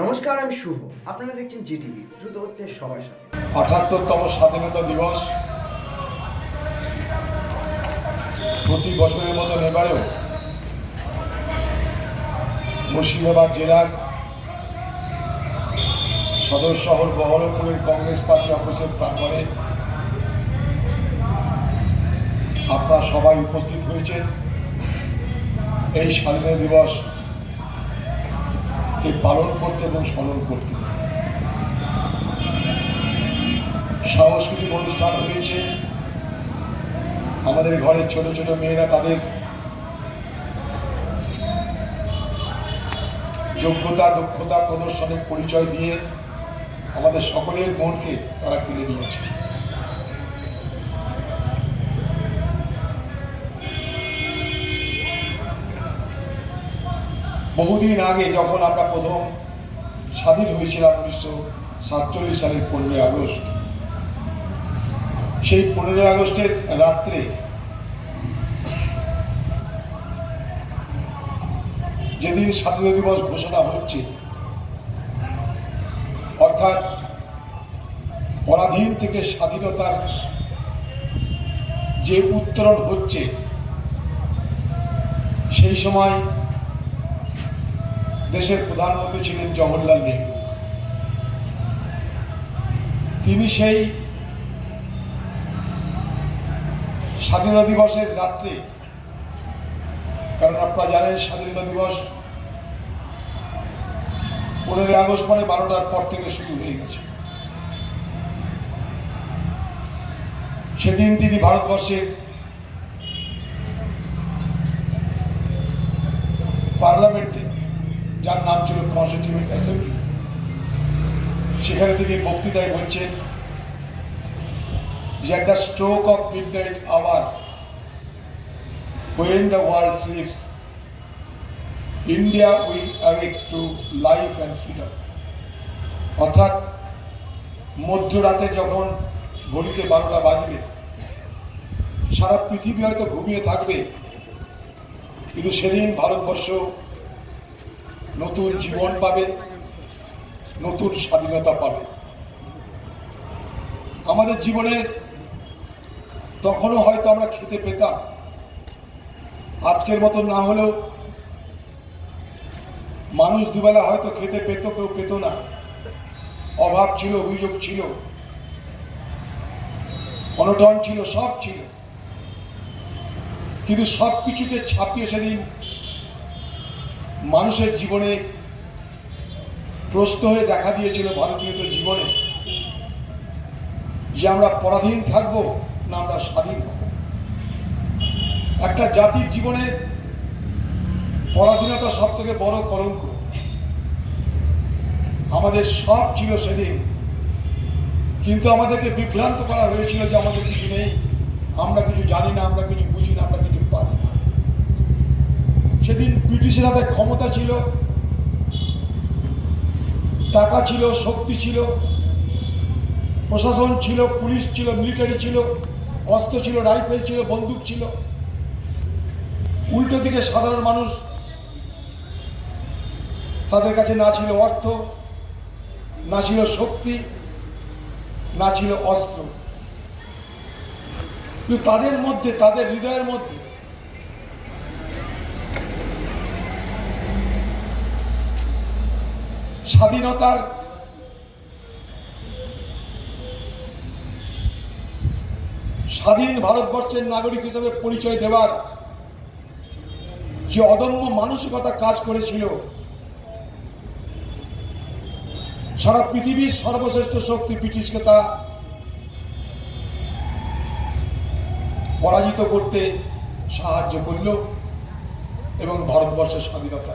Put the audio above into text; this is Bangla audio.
নমস্কার, আমি শুভ। আপনারা দেখছেন জিটিভি, দ্রুত হচ্ছে সবার সাথে। আঠাত্তরতম স্বাধীনতা দিবস প্রতি বছরের মতন এবারেও মুর্শিদাবাদ জেলার সদর শহর বহরমপুরের কংগ্রেস পার্টি অফিসের প্রাঙ্গণে আপনারা সবাই উপস্থিত হয়েছেন। এই স্বাধীনতা দিবস কে পালন করতে এবং স্মরণ করতে। সাংস্কৃতিক অনুষ্ঠান হয়েছে। আমাদের ঘরের ছোট ছোট মেয়েরা তাদের যোগ্যতা, দক্ষতা, প্রদর্শনের পরিচয় দিয়ে আমাদের সকলের মনকে তারা কেড়ে নিয়েছে। বহুদিন আগে যখন আমরা প্রথম স্বাধীন হয়েছিলাম উনিশশো সাতচল্লিশ সালের পনেরোই আগস্ট, সেই পনেরোই আগস্টের রাত্রে যেদিন স্বাধীনতা দিবস ঘোষণা হচ্ছে, অর্থাৎ পরাধীন থেকে স্বাধীনতার যে উত্তরণ হচ্ছে, সেই সময় দেশের প্রধানমন্ত্রী ছিলেন জওহরলাল নেহরু। তিনি সেই স্বাধীনতা দিবসের রাত্রে, কারণ আপনারা জানেন স্বাধীনতা দিবস পনেরোই আগস্ট মানে বারোটার পর থেকে শুরু হয়ে গেছে। সেদিন তিনি ভারতবর্ষের পার্লামেন্টে যার নাম ছিল কনস্টিটিউয়েন্ট অ্যাসেম্বলি সেখানে তিনি বক্তৃতায় বলছেন যে at stroke of of midnight hour, when the world sleeps, India will awake to life and freedom. অর্থাৎ মধ্যরাতে যখন ঘড়িতে বারোটা বাজবে সারা পৃথিবী হয়তো ঘুমিয়ে থাকবে কিন্তু সেদিন ভারতবর্ষ নতুন জীবন পাবে, নতুন স্বাধীনতা পাবে। আমাদের জীবনে তখনও হয়তো আমরা খেতে পেতাম, আজকের মতো না হলেও মানুষ দুবেলা হয়তো খেতে পেত, কেউ পেত না। অভাব ছিল, অভিযোগ ছিল, অনটন ছিল, সব ছিল। কিন্তু সব কিছুকে ছাপিয়ে সেদিন মানুষের জীবনে প্রশ্ন হয়ে দেখা দিয়েছিল ভারতীয়দের জীবনে যে আমরা পরাধীন থাকব না আমরা স্বাধীন হব। একটা জাতির জীবনে পরাধীনতা সব থেকে বড় কলঙ্ক আমাদের সব ছিল সেদিন, কিন্তু আমাদেরকে বিভ্রান্ত করা হয়েছিল যে আমাদের কিছু নেই, আমরা কিছু জানি না, আমরা কিছু সেদিন ব্রিটিশের হাতে ক্ষমতা ছিল, টাকা ছিল, শক্তি ছিল, প্রশাসন ছিল, পুলিশ ছিল, মিলিটারি ছিল, অস্ত্র ছিল, রাইফেল ছিল, বন্দুক ছিল। উল্টো দিকে সাধারণ মানুষ তাদের কাছে না ছিল অর্থ, না ছিল শক্তি, না ছিল অস্ত্র। কিন্তু তাদের মধ্যে, তাদের হৃদয়ের মধ্যে স্বাধীনতার স্বাধীন ভারতবর্ষের নাগরিক হিসেবে পরিচয় দেওয়ার যে অদম্য মানসিকতা কাজ করেছিল, সারা পৃথিবীর সর্বশ্রেষ্ঠ শক্তি ব্রিটিশকে তা পরাজিত করতে সাহায্য করল এবং ভারতবর্ষের স্বাধীনতা